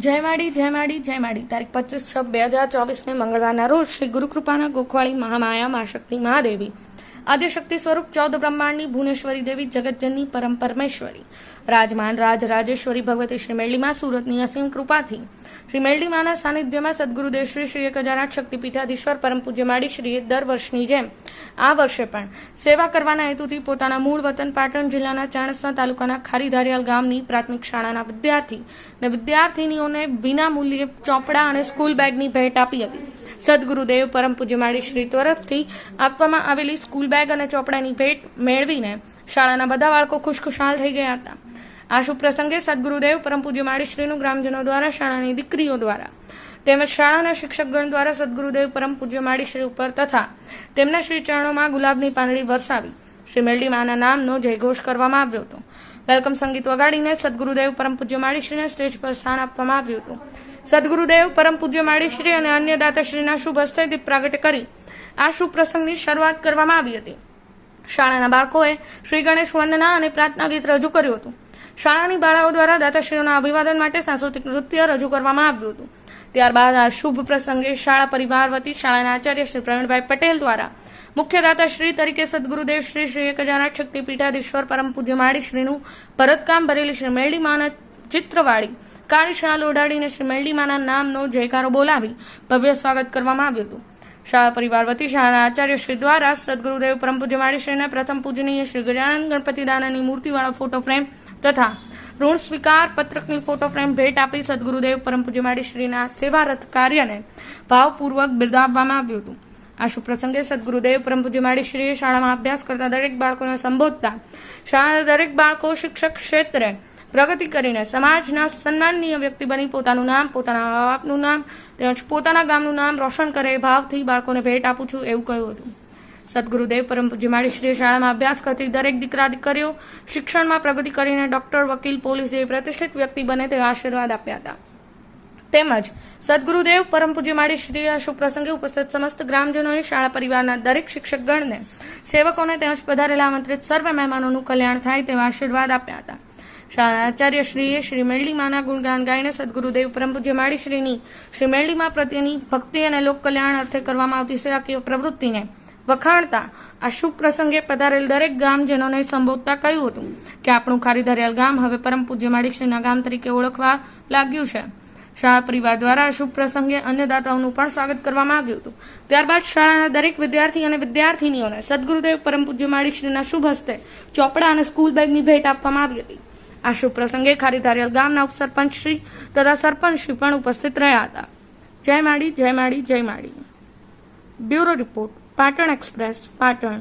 જય માડી જય માડી જય માડી. તારીખ પચીસ છ બે હજાર ચોવીસને મંગળવારના રોજ શ્રી ગુરુકૃપાના ગોખવાળી મહામાયા મા શક્તિ મહાદેવી આદ્યશક્તિ સ્વરૂપ ચૌદ બ્રહ્માંડની ભુવનેશ્વરી દેવી જગતજનની પરમ પરમેશ્વરી રાજમાન રાજ રાજેશ્વરી ભગવતી શ્રી મેલડીમાં સુરતની અસીમ કૃપાથી. શ્રી મેલડીમાના સાનિધ્યમાં સદગુરુદેવ શ્રી એક હજાર આઠ શક્તિપીઠાધીશ્વર પરમ પૂજ્ય માડી શ્રીએ દર વર્ષની જેમ, આ વર્ષે પણ સેવા કરવાના હેતુથી પોતાના મૂળ વતન પાટણ જિલ્લાના ચાણસના તાલુકાના ખારીધારિયાલ ગામની પ્રાથમિક શાળાના વિદ્યાર્થી અને વિદ્યાર્થીનીઓને વિના મૂલ્યે ચોપડા અને સ્કૂલ બેગની ભેટ આપી હતી. સદગુરુદેવ પરમ પૂજ્ય માડી શ્રી તરફથી આપવામાં આવેલી સ્કૂલ બેગ અને ચોપડાની ભેટ મેળવીને શાળાના બધા બાળકો ખુશખુશાલ થઈ ગયા હતા. આ શુભ પ્રસંગે સદગુરુદેવ પરમ પૂજ્ય માડીશ્રીનું ગ્રામજનો દ્વારા શાળાની દીકરીઓ દ્વારા તેમજ શાળાના શિક્ષકગણ દ્વારા સદગુરુદેવ પરમ પૂજ્ય માડીશ્રી ઉપર તથા તેમના શ્રી ચરણોમાં ગુલાબની પાંદડી વરસાવી શ્રી મેલડી માના નામનો જયઘોષ કરવામાં આવ્યો હતો. વેલકમ સંગીત વગાડીને સદગુરુદેવ પરમ પૂજ્ય માળીશ્રીને સ્ટેજ પર સ્થાન આપવામાં આવ્યું હતું. સદગુરુદેવ પરમ પૂજ્ય માળીશ્રી અને અન્ય દાતાશ્રીના શુભ હસ્તે દીપ પ્રાગટ્ય કરી આ શુભ પ્રસંગની શરૂઆત કરવામાં આવી હતી. શાળાના બાળકોએ શ્રી ગણેશ વંદના અને પ્રાર્થના ગીત રજૂ કર્યું હતું. શાળાની બાળાઓ દ્વારા દાતાશ્રીઓના અભિવાદન માટે સાંસ્કૃતિક નૃત્ય રજૂ કરવામાં આવ્યું હતું. ત્યારબાદ આ શુભ પ્રસંગે શાળા પરિવાર વતી શાળાના આચાર્ય શ્રી પ્રવીણભાઈ પટેલ દ્વારા મુખ્ય દાતાશ્રી તરીકે સદગુરુદેવ શ્રી શ્રી એક હજાર શક્તિ પીઠાધીશ્વર પરમ પૂજ્ય માળી શ્રીનું ભરતકામ ભરેલી શ્રી મેળી માના ચિત્રવાળી શાલ ઓઢાડીને શ્રી મેલડીમાના નામનો જયકારો બોલાવી ભવ્ય સ્વાગત કરવામાં આવ્યું હતું. શાળા પરિવાર વતી શાળાના આચાર્ય શ્રી દ્વારા સદગુરુદેવ પરમ પૂજ્ય માળીશ્રીને પ્રથમ પૂજનીય શ્રી ગજાનંદ ગણપતિ દાદાની મૂર્તિવાળો ફોટો ફ્રેમ તથા ઋણ સ્વીકાર પત્રકની ફોટો ફ્રેમ ભેટ આપી સદગુરુદેવ પરમ પૂજ્ય માળીશ્રીના સેવારથ કાર્યને ભાવપૂર્વક બિરદાવવામાં આવ્યું હતું. આ શુભ પ્રસંગે સદગુરુદેવ પરમ પૂજ્ય માળીશ્રીએ શાળામાં અભ્યાસ કરતા દરેક બાળકોને સંબોધતા, શાળાના દરેક બાળકો શિક્ષક ક્ષેત્રે પ્રગતિ કરીને સમાજના સન્માનનીય વ્યક્તિ બની. પોતાનું નામ, પોતાના મા બાપનું નામ, તેમજ પોતાના ગામનું નામ રોશન કરે. ભાવથી બાળકોને ભેટ આપું છું એવું કહ્યું હતું. સદગુરુદેવ પરમ પૂજ્ય માળીશ્રી શાળામાં અભ્યાસ કરતી દરેક દીકરા દીકરીઓ શિક્ષણમાં પ્રગતિ કરીને ડોક્ટર, વકીલ, પોલીસ જેવી પ્રતિષ્ઠિત વ્યક્તિ બને તેવા આશીર્વાદ આપ્યા હતા. તેમજ સદગુરુદેવ પરમ પૂજ્ય માળીશ્રી આ શુભ પ્રસંગે ઉપસ્થિત સમસ્ત ગ્રામજનોએ શાળા પરિવારના દરેક શિક્ષકગણને, સેવકોને તેમજ પધારેલા આમંત્રિત સર્વ મહેમાનોનું કલ્યાણ થાય તેવા આશીર્વાદ આપ્યા હતા. શાળા આચાર્ય શ્રીએ શ્રી મેલડીમાના ગુણગાન ગાઈને સદગુરુદેવ પરમ પૂજ્ય માળીશ્રીની શ્રી મેલડીમાં પ્રત્યેની ભક્તિ અને લોક કલ્યાણ અર્થે કરવામાં આવતી સેવાકીય પ્રવૃત્તિને વખાણતા આ શુભ પ્રસંગે પધારેલ દરેક ગામજનોને સંબોધતા કહ્યું હતું કે આપણું ખારીધરિયાલ ગામ હવે પરમ પૂજ્ય માળીશ્રીના ગામ તરીકે ઓળખવા લાગ્યું છે. શાળા પરિવાર દ્વારા આ શુભ પ્રસંગે અન્નદાતાઓનું પણ સ્વાગત કરવામાં આવ્યું હતું. ત્યારબાદ શાળાના દરેક વિદ્યાર્થી અને વિદ્યાર્થીનીઓને સદગુરુદેવ પરમ પૂજ્ય માળીશ્રીના શુભ હસ્તે ચોપડા અને સ્કૂલ બેગની ભેટ આપવામાં આવી હતી. આ શુભ પ્રસંગે ખારીધારિયાલ ગામના ઉપસરપંચ શ્રી તથા સરપંચ શ્રી પણ ઉપસ્થિત રહ્યા હતા. જય માડી જય માડી જય માડી. Bureau report, Patan express, Patan.